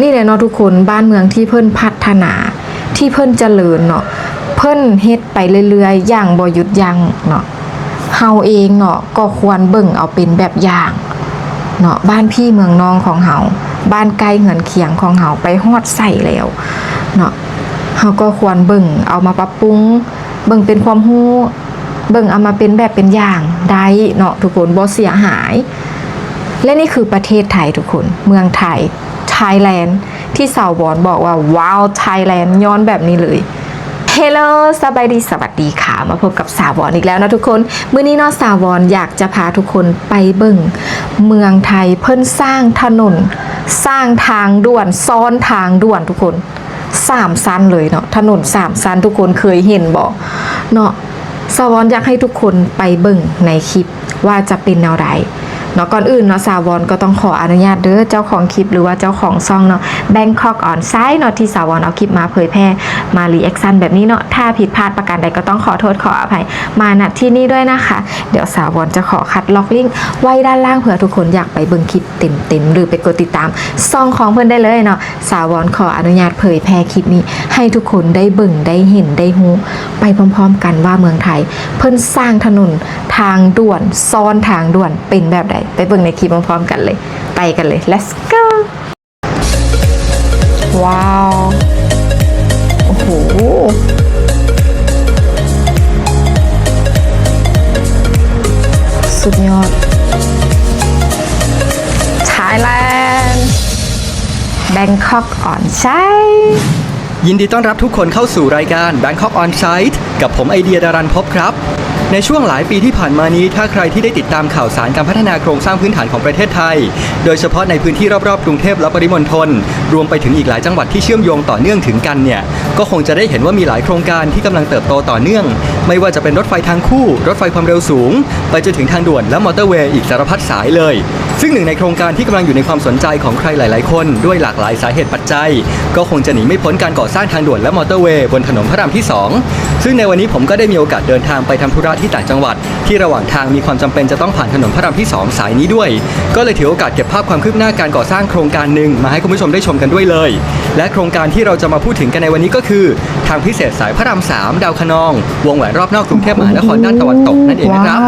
นี่แหละเนาะทุกคนบ้านเมืองที่เพิ่นพัฒนา ที่เพิ่นเจริญเนาะเพิ่นเฮ็ดไปเรื่อยๆอย่างบ่หยุดยั้งเนาะเฮาเองเนาะก็ควรเบิ่งเอาเป็นแบบอย่างเนาะบ้านพี่เมืองน้องของเฮาบ้านใกล้เหือนเคียงของเฮาไปฮอดใส่แล้วเนาะเฮาก็ควรเบิ่งเอามาปรับปรุงเบิ่งเป็นความรู้เบิ่งเอามาเป็นแบบเป็นอย่างได้เนาะทุกคนบ่เสียหาย และนี่คือประเทศไทยทุกคน เมืองไทย ไทยแลนด์ที่สาวบอนบอกว่าว้าวไทยแลนด์ย้อนแบบนี้เลยเฮลโลสบายดีสวัสดีค่ะมาพบกับสาวบอนอีกแล้วนะทุกคนมื้อนี้เนาะสาวบอนอยากจะพาทุกคนไปเบิ่งเมืองไทยเพิ่นสร้างถนน สร้างทางด่วนซ้อนทางด่วนทุกคนสามสั้นเลยเนาะถนนสามสั้นทุกคนเคยเห็นบอกเนาะสาวอนอยากให้ทุกคนไปเบิ่งในคลิปว่าจะเป็นแนวใด เนาะก่อนอื่นเนาะสาวอนก็ต้องขออนุญาตเด้อเจ้าของคลิปหรือว่าเจ้าของซองเนาะ Bangkok on site เนาะที่สาวอนเอาคลิปมาเผยแพร่มารีแอคชั่นแบบนี้เนาะถ้าผิดพลาดประการใดก็ต้องขอโทษขออภัยมาณที่นี่ด้วยนะคะ เดี๋ยวสาวอนจะขอคัดล็อกลิงก์ไว้ด้านล่างเผื่อทุกคนอยากไปเบิ่งคลิปเต็มๆหรือไปกดติดตามซองของเพื่อนได้เลยเนาะสาวอนขออนุญาตเผยแพร่คลิปนี้ ให้ทุกคนได้เบิ่งได้เห็นได้ฮู้ไปพร้อมๆ กันว่าเมืองไทย เพิ่นสร้างถนนทางด่วนซ้อนทางด่วนเป็นแบบใดไปเบิ่งในคลิปพร้อมๆกันเลย ไปกันเลย let's go ว้าว โอ้โหสุดยอด Thailand Bangkok on site ยินดีต้อนรับทุกคนเข้าสู่รายการ Bangkok On Site กับผมไอเดียดารันพบครับ ในช่วงหลายปีที่ผ่านมานี้ถ้าใครที่ได้ติดตามข่าวสารการพัฒนาโครงสร้างพื้นฐานของประเทศไทย โดยเฉพาะในพื้นที่รอบๆกรุงเทพและปริมณฑลรวมไปถึงอีกหลายจังหวัดที่เชื่อมโยงต่อเนื่องถึงกันเนี่ยก็คงจะได้เห็นว่ามีหลายโครงการที่กำลังเติบโตต่อเนื่อง ไม่ว่าจะเป็นรถไฟทางคู่ รถไฟความเร็วสูง ไปจนถึงทางด่วนและมอเตอร์เวย์อีกสารพัดสายเลยซึ่งหนึ่งในโครงการที่กำลังอยู่ในความสนใจของใครหลาย ๆ คนด้วยหลากหลายสาเหตุปัจจัย ก็คงจะหนีไม่พ้นการก่อสร้างทางด่วนและมอเตอร์เวย์บนถนนพระรามที่ 2 ซึ่งในวันนี้ผมก็ได้มีโอกาสเดินทางไปทำธุระที่ต่างจังหวัด ที่ระหว่างทางมีความจำเป็นจะต้องผ่านถนนพระรามที่ 2 สายนี้ด้วย ก็เลยถือโอกาสเก็บภาพความคืบหน้าการก่อสร้างโครงการหนึ่งมาให้คุณผู้ชมได้ชมกันด้วยเลย และโครงการที่เราจะมาพูดถึงกันในวันนี้ก็คือ ทางพิเศษสายพระราม3ดาวคะนอง วงแหวนรอบนอกกรุงเทพมหานครด้านตะวันตกนั่นเองนะครับ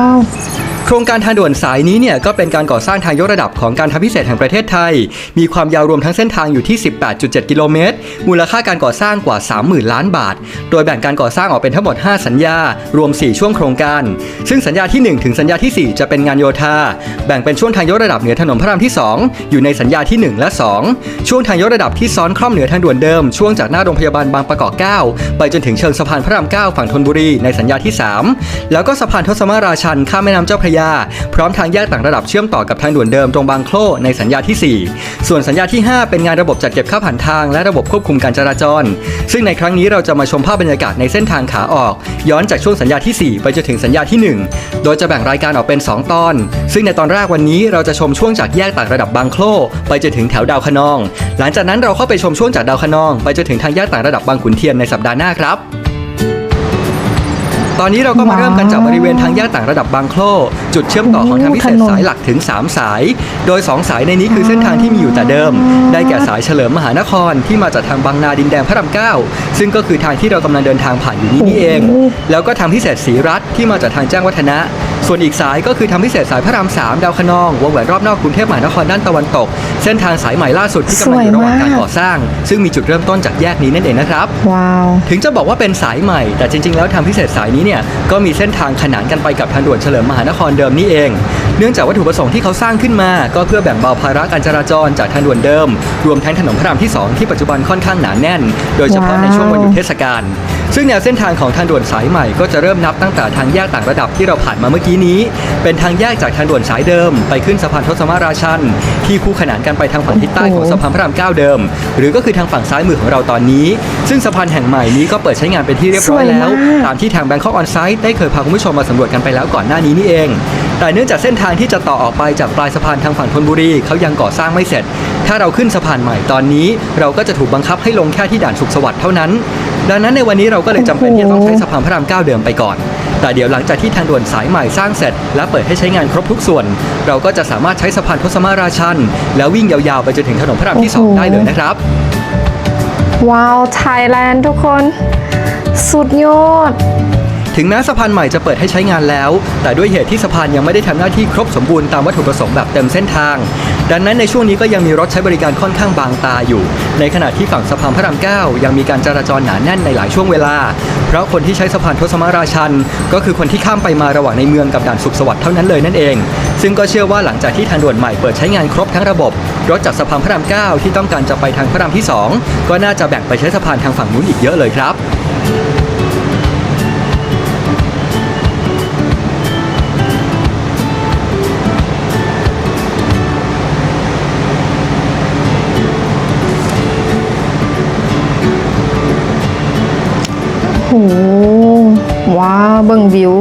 โครงการทางด่วนสายนี้เนี่ยก็เป็นการก่อสร้างทางยกระดับของการทางพิเศษแห่งประเทศไทย มีความยาวรวมทั้งเส้นทางอยู่ที่ 18.7 กิโลเมตร มูลค่าการก่อสร้างกว่า 30,000 ล้านบาท โดยแบ่งการก่อสร้างออกเป็นทั้งหมด 5 สัญญา รวม 4 ช่วงโครงการ ซึ่งสัญญาที่ 1 ถึงสัญญาที่ 4 จะเป็นงานโยธา แบ่งเป็นช่วงทางยกระดับเหนือถนนพระรามที่ 2 อยู่ในสัญญาที่ 1 และ 2 ช่วงทางยกระดับที่ซ้อนคล่อมเหนือทางด่วนเดิม ช่วงจากหน้าโรงพยาบาลบางประกอบ 9 ไปจนถึงเชิงสะพานพระราม 9 ฝั่งธนบุรีในสัญญาที่ 3 แล้วก็สะพานทศมาราชันข้ามแม่น้ำเจ้าพระยา พร้อมทางแยกต่างระดับเชื่อมต่อกับทางด่วนเดิมตรงบางโคลในสัญญาที่ 4 ส่วนสัญญาที่ 5 เป็นงานระบบจัดเก็บค่าผ่านทางและระบบควบคุมการจราจร ซึ่งในครั้งนี้เราจะมาชมภาพบรรยากาศในเส้นทางขาออก ย้อนจากช่วงสัญญาที่ 4 ไปจนถึงสัญญาที่ 1 โดยจะแบ่งรายการออกเป็น 2 ตอน ซึ่งในตอนแรกวันนี้เราจะชมช่วงจากแยกต่างระดับบางโคลไปจนถึงแถวดาวคะนอง หลังจากนั้นเราเข้าไปชมช่วงจากดาวคะนอง ไปจนถึงทางแยกต่างระดับบางขุนเทียนในสัปดาห์หน้าครับ ตอนนี้เราก็มาเริ่มกันจากบริเวณทางแยกต่างระดับบางโคลจุดเชื่อมต่อของทางพิเศษสายหลักถึง 3 สาย โดย 2 สายในนี้คือเส้นทางที่มีอยู่แต่เดิม ได้แก่สายเฉลิมมหานครที่มาจากทางบางนาดินแดงพระรามเก้าซึ่งก็คือทางที่เรากำลังเดินทางผ่านอยู่นี้นี่เอง แล้วก็ทางพิเศษสีรัฐที่มาจากทางแจ้งวัฒนะ ส่วนอีกสายก็คือทางพิเศษสายพระราม3ดาวคะนองวงแหวนรอบนอกกรุงเทพมหานครด้านตะวันตก เส้นทางสายใหม่ล่าสุดที่กำลังอยู่ระหว่างการก่อสร้าง ซึ่งมีจุดเริ่มต้นจากแยกนี้นั่นเองนะครับว้าวถึงจะบอกว่าเป็นสายใหม่ แต่จริง ๆ แล้วทางพิเศษสายนี้เนี่ยก็มีเส้นทางขนานกันไปกับทางด่วนเฉลิมมหานครเดิมนี่เอง เนื่องจากวัตถุประสงค์ที่เขาสร้างขึ้นมา ก็เพื่อแบ่งเบาภาระการจราจรจากทางด่วนเดิม รวมทั้งถนนพระรามที่ 2 ที่ปัจจุบันค่อนข้างหนาแน่น โดยเฉพาะในช่วงวันหยุดเทศกาล ซึ่งแนวเส้นทางของทางด่วนสายใหม่ก็จะเริ่มนับตั้งแต่ทางแยกต่างระดับที่เราผ่านมาเมื่อกี้นี้ เป็นทางแยกจากทางด่วนสายเดิม ไปขึ้นสะพานทศมาราชัน ที่คู่ขนานกันไปทางฝั่งทิศใต้ของสะพานพระรามเก้าเดิม หรือก็คือทางฝั่งซ้ายมือของเราตอนนี้ ซึ่งสะพานแห่งใหม่นี้ก็เปิดใช้งานเป็นที่เรียบร้อยแล้วสวยมากตามที่ทาง Bangkok On Site ได้เคยพาคุณผู้ชมมาสำรวจกันไปแล้วก่อนหน้านี้นี่เองแต่เนื่องจากเส้นทางที่จะต่อออกไปจากปลายสะพานทางฝั่งธนบุรีเขายังก่อสร้างไม่เสร็จ ถ้าเราขึ้นสะพานใหม่ตอนนี้ เราก็จะถูกบังคับให้ลงแค่ที่ด่านสุขสวัสดิ์เท่านั้น ดังนั้นในวันนี้เราก็เลยจำเป็นที่จะต้องใช้สะพานพระรามเก้าเดิมไปก่อน แต่เดี๋ยวหลังจากที่ทางด่วนสายใหม่สร้างเสร็จ และเปิดให้ใช้งานครบทุกส่วน เราก็จะสามารถใช้สะพานทศมาราชัน แล้ววิ่งยาวๆไปจนถึงถนนพระรามที่สองได้เลยนะครับ ว้าวไทยแลนด์ทุกคน สุดยอด ถึงแม้สะพานใหม่จะเปิดให้ใช้งานแล้ว แต่ด้วยเหตุที่สะพานยังไม่ได้ทำหน้าที่ครบสมบูรณ์ตามวัตถุประสงค์แบบเต็มเส้นทาง ดังนั้นในช่วงนี้ก็ยังมีรถใช้บริการค่อนข้างบางตาอยู่ ในขณะที่ฝั่งสะพานพระรามเก้ายังมีการจราจรหนาแน่นในหลายช่วงเวลา เพราะคนที่ใช้สะพานทศมาราชัน ก็คือคนที่ข้ามไปมาระหว่างในเมืองกับด่านสุขสวัสดิ์เท่านั้นเลยนั่นเอง ซึ่งก็เชื่อว่าหลังจากที่ทางด่วนใหม่เปิดใช้งานครบทั้งระบบ รถจากสะพานพระรามเก้าที่ต้องการจะไปทางพระรามที่สองก็น่าจะแบ่งไปใช้สะพานทางฝั่งนู้นอีกเยอะเลยครับ ว้าวเบิ่งวิว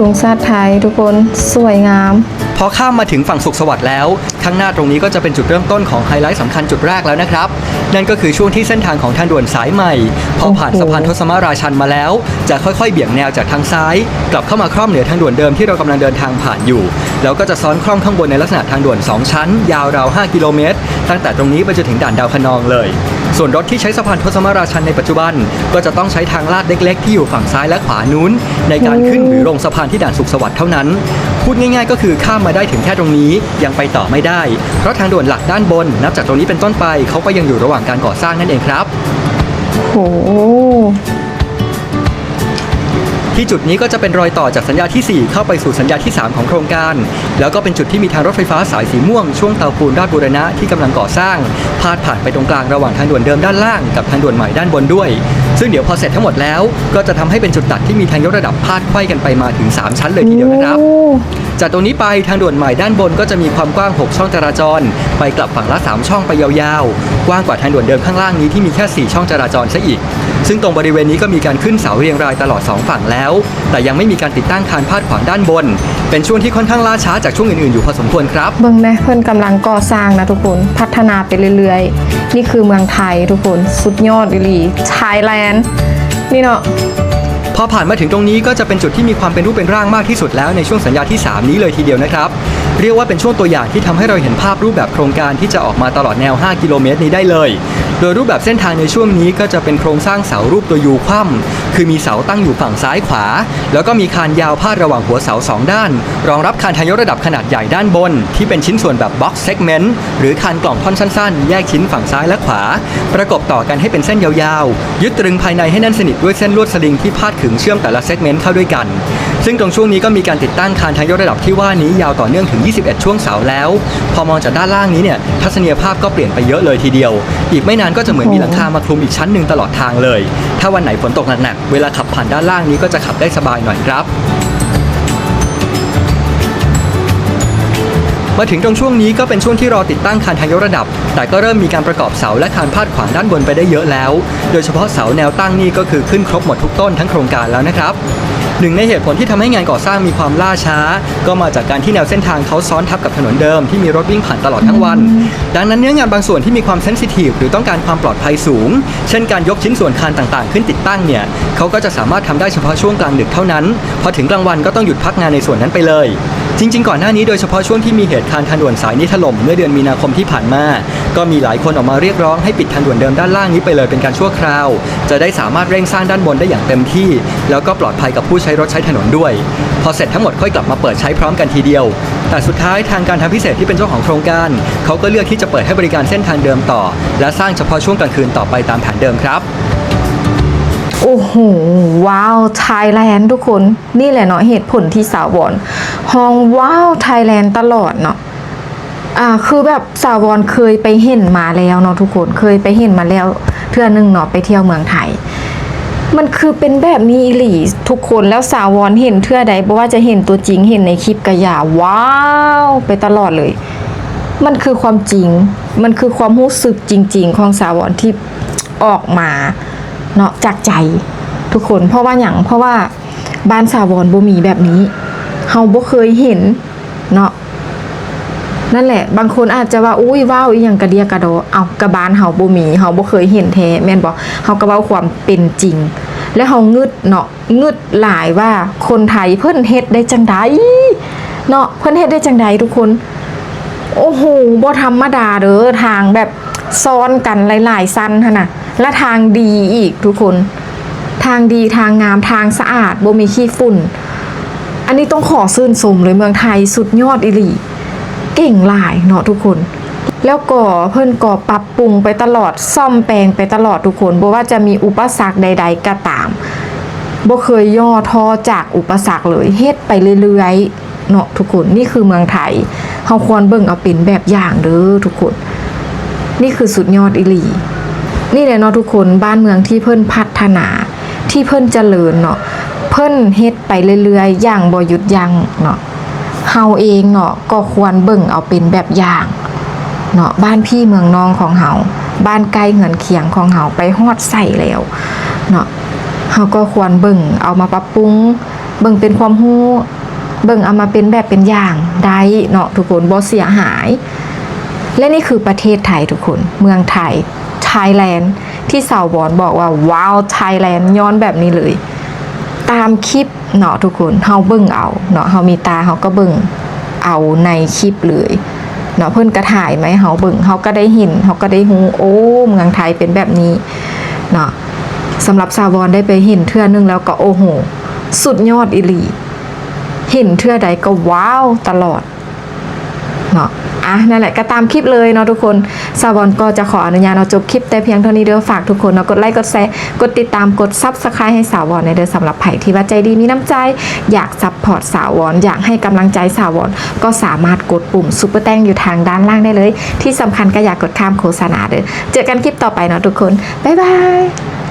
ถุงซาดไทยทุกคนสวยงาม พอข้ามมาถึงฝั่งสุขสวัสดิ์แล้ว ข้างหน้าตรงนี้ก็จะเป็นจุดเริ่มต้นของไฮไลท์สำคัญจุดแรกแล้วนะครับ นั่นก็คือช่วงที่เส้นทางของทางด่วนสายใหม่ พอผ่านสะพานทศมาราชันมาแล้ว จะค่อยๆ เบี่ยงแนวจากทางซ้าย กลับเข้ามาคร่อมเหนือทางด่วนเดิมที่เรากำลังเดินทางผ่านอยู่ แล้วก็จะซ้อนคร่อมข้างบนในลักษณะทางด่วน 2 ชั้น ยาวราว 5 กิโลเมตร ตั้งแต่ตรงนี้ไปจนถึงด่านดาวคะนองเลย ส่วนรถที่ใช้สะพานทศมาราชันในปัจจุบัน ก็จะต้องใช้ทางลาดเล็ก ๆ ที่อยู่ฝั่งซ้ายและขวานู้น ในการขึ้นหรือลงสะพานที่ด่านสุขสวัสดิ์เท่านั้น พูดง่ายๆ ก็คือข้ามมาได้ถึงแค่ตรงนี้ยังไปต่อไม่ได้ เพราะทางด่วนหลักด้านบน นับจากตรงนี้เป็นต้นไปเขาก็ยังอยู่ระหว่างการก่อสร้างนั่นเองครับ โห ที่จุดนี้ก็จะเป็นรอยต่อจากสัญญาที่ 4 เข้าไปสู่สัญญาที่ 3 ของโครงการ แล้วก็เป็นจุดที่มีทางรถไฟฟ้าสายสีม่วงช่วงเตาปูนราชบูรณะที่กำลังก่อสร้าง พาดผ่านไปตรงกลางระหว่างทางด่วนเดิมด้านล่างกับทางด่วนใหม่ด้านบนด้วย ซึ่งเดี๋ยวพอเสร็จทั้งหมดแล้ว ก็จะทำให้เป็นจุดตัดที่มีทางยกระดับพาดไขว้กันไปมาถึง 3 ชั้นเลยทีเดียวนะครับจากตรงนี้ไปทางด่วนใหม่ด้านบนก็จะมีความกว้าง 6 ช่องจราจร ไปกลับฝั่งละ 3 ช่องไปยาวๆ กว้างกว่าทางด่วนเดิมข้างล่างนี้ที่มีแค่ 4 ช่องจราจรซะอีกซึ่งตรงบริเวณนี้ก็มีการขึ้นเสาเรียงรายตลอด 2 ฝั่งแล้ว แต่ยังไม่มีการติดตั้งคานพาดขวางด้านบน เป็นช่วงที่ค่อนข้างล่าช้าจากช่วงอื่นๆอยู่พอสมควรครับ เบิ่งนะเพิ่นกำลังก่อสร้างนะทุกคน พัฒนาไปเรื่อยๆ นี่คือเมืองไทยทุกคน สุดยอดอีหลีไทยแลนด์นี่เนาะพอผ่านมาถึงตรงนี้ก็จะเป็นจุดที่มีความเป็นรูปเป็นร่างมากที่สุดแล้วในช่วงสัญญาที่ 3 นี้เลยทีเดียวนะครับ เรียกว่าเป็นช่วงตัวอย่างที่ทำให้เราเห็นภาพรูปแบบโครงการที่จะออกมาตลอดแนว 5 กิโลเมตรนี้ได้เลย โดยรูปแบบเส้นทางในช่วงนี้ก็จะเป็นโครงสร้างเสารูปตัวยูคว่ำคือมีเสาตั้งอยู่ฝั่งซ้ายขวา แล้วก็มีคานยาวพาดระหว่างหัวเสาสองด้าน รองรับคานทางยกระดับขนาดใหญ่ด้านบน ที่เป็นชิ้นส่วนแบบบ็อกซ์เซกเมนต์หรือคานกล่องท่อนสั้นๆ แยกชิ้นฝั่งซ้ายและขวา ประกบต่อกันให้เป็นเส้นยาวๆ ยึดตรึงภายในให้แน่นสนิทด้วยเส้นลวดสลิงที่พาดขึงเชื่อมแต่ละเซกเมนต์เข้าด้วยกัน ซึ่งตรงช่วงนี้ก็มีการติดตั้งคานทางยกระดับที่ว่านี้ยาวต่อเนื่องถึง 21 ช่วงเสาแล้ว พอมองจากด้านล่างนี้เนี่ยทัศนียภาพก็เปลี่ยนไปเยอะเลยทีเดียว อีกไม่นานก็จะเหมือนมีหลังคามาคลุมอีกชั้นหนึ่งตลอดทางเลย ถ้าวันไหนฝนตกหนักเวลาขับผ่านด้านล่างนี้ก็จะขับได้สบายหน่อยครับ มาถึงตรงช่วงนี้ก็เป็นช่วงที่รอติดตั้งคานทางยกระดับ แต่ก็เริ่มมีการประกอบเสาและคานพาดขวางด้านบนไปได้เยอะแล้ว โดยเฉพาะเสาแนวตั้งนี่ก็คือขึ้นครบหมดทุกต้นทั้งโครงการแล้วนะครับ หนึ่งในเหตุผลที่ทำให้งานก่อสร้างมีความล่าช้า ก็มาจากการที่แนวเส้นทางเขาซ้อนทับกับถนนเดิมที่มีรถวิ่งผ่านตลอดทั้งวัน ดังนั้นเนื้องานบางส่วนที่มีความเซนซิทีฟหรือต้องการความปลอดภัยสูง เช่นการยกชิ้นส่วนคานต่างๆ ขึ้นติดตั้งเนี่ยเขาก็จะสามารถทำได้เฉพาะช่วงกลางดึกเท่านั้น พอถึงกลางวันก็ต้องหยุดพักงานในส่วนนั้นไปเลย จริง ๆ ก่อนหน้านี้โดยเฉพาะช่วงที่มีเหตุคานทางด่วนสายนี้ถล่มเมื่อเดือนมีนาคมที่ผ่านมา ก็มีหลายคนออกมาเรียกร้องให้ปิดทางด่วนเดิมด้านล่างนี้ไปเลยเป็นการชั่วคราว จะได้สามารถเร่งสร้างด้านบนได้อย่างเต็มที่ แล้วก็ปลอดภัยกับผู้ใช้รถใช้ถนนด้วย พอเสร็จทั้งหมดค่อยกลับมาเปิดใช้พร้อมกันทีเดียว แต่สุดท้ายทางการทางพิเศษที่เป็นเจ้าของโครงการ เขาก็เลือกที่จะเปิดให้บริการเส้นทางเดิมต่อ และสร้างเฉพาะช่วงกลางคืนต่อไปตามแผนเดิมครับ โอ้โหว้าวไทยแลนด์ทุกคนนี่แหละเนาะเหตุผลที่สาวรห้องว้าวไทยแลนด์ตลอดเนาะอ่าคือแบบสาวรเคยไปเห็นมาแล้วเนาะทุกคนเคยไปเห็นมาแล้วเทื่อนึงเนาะไปเที่ยวเมืองไทย มันคือเป็นแบบนี้อีหลีทุกคนแล้วสาวรเห็นเทื่อใดบ่ว่าจะเห็นตัวจริงเห็นในคลิปกะอย่าว้าวไปตลอดเลย มันคือความจริง มันคือความรู้สึกจริง ๆ ของสาวรที่ออกมา เนาะจากใจทุกคนเพราะว่าอย่างเพราะว่าบ้านสาวรบ่มีแบบนี้เฮาบ่เคยเห็นเนาะนั่นแหละ บางคนอาจจะว่าอุ้ยว้าวอีหยังกระเดียกระโดเอากระบานเฮาบ่มีเฮาบ่เคยเห็นแท้แม่นบ่เฮาก็เว้าความเป็นจริง แล้วเฮางึดเนาะงึดหลายว่าคนไทยเพิ่นเฮ็ดได้จังไดเนาะเพิ่นเฮ็ดได้จังไดทุกคน โอ้โหบ่ธรรมดาเด้อทางแบบ ซ้อนกันหลายๆสั้นหั่นน่ะและทางดีอีกทุกคน ทางดีทางงามทางสะอาดบ่มีขี้ฝุ่น อันนี้ต้องขอซื่นชมเลยเมืองไทยสุดยอดอีหลีเก่งหลายเนาะทุกคน แล้วก็เพิ่นก็ปรับปรุงไปตลอดซ่อมแปลงไปตลอดทุกคนบ่ว่าจะมีอุปสรรคใด ๆ ก็ตามบ่เคยย่อท้อจากอุปสรรคเลยเฮ็ดไปเรื่อยๆเนาะทุกคนนี่คือเมืองไทยเฮาควรเบิ่งเอาเป็นแบบอย่างเด้อทุกคน นี่คือสุดยอดอีหลี นี่แหละเนาะทุกคนบ้านเมืองที่เพิ่นพัฒนา ที่เพิ่นเจริญเนาะเพิ่นเฮ็ดไปเรื่อยๆ อย่างบ่หยุดยั้งเนาะเฮาเองเนาะก็ควรเบิ่งเอาเป็นแบบอย่างเนาะบ้านพี่เมืองน้องของเฮาบ้านใกล้เหือนเคียงของเฮาไปฮอดใส่แล้วเนาะเฮาก็ควรเบิ่งเอามาปรับปรุง เบิ่งเป็นความรู้เบิ่งเอามาเป็นแบบเป็นอย่างได้เนาะทุกคนบ่เสียหาย และนี่คือประเทศไทยทุกคน เมืองไทยไทยแลนด์ที่สาวบอนบอกว่าว้าวไทยแลนด์ย้อนแบบนี้เลย ตามคลิปเนาะทุกคนเฮาเบิ่งเอาเนาะเฮามีตาเฮาก็เบิ่งเอาในคลิปเลยเนาะเพิ่อนกระถ่ายไหมเฮาเบิ่งเฮาก็ได้เห็นเฮาก็ได้ฮู้โอ้เมืองไทยเป็นแบบนี้เนาะสำหรับสาวบอนได้ไปเห็นเทื่อนึงแล้วก็โอ้โห สุดยอดอีหลี เห็นเทื่อใดก็ว้าวตลอดเนาะ อะนั่นแหละก็ตามคลิปเลยเนาะทุกคนซาวอนก็จะขออนุญาตเอาจบคลิปแต่เพียงเท่านี้เด้อฝากทุกคนเนาะกดไลค์กดแชร์กดติดตามกดซับสไครต์ให้สาวอนในเด้อสำหรับไผ่ที่ว่าใจดีมีน้ำใจ อยากซัพพอร์ตสาวอนอยากให้กำลังใจสาวอนก็สามารถกดปุ่มซุปเปอร์แตงอยู่ทางด้านล่างได้เลย ที่สำคัญก็อยากกดข้ามโฆษณาเด้อเจอกันคลิปต่อไปเนาะทุกคนบ๊ายบาย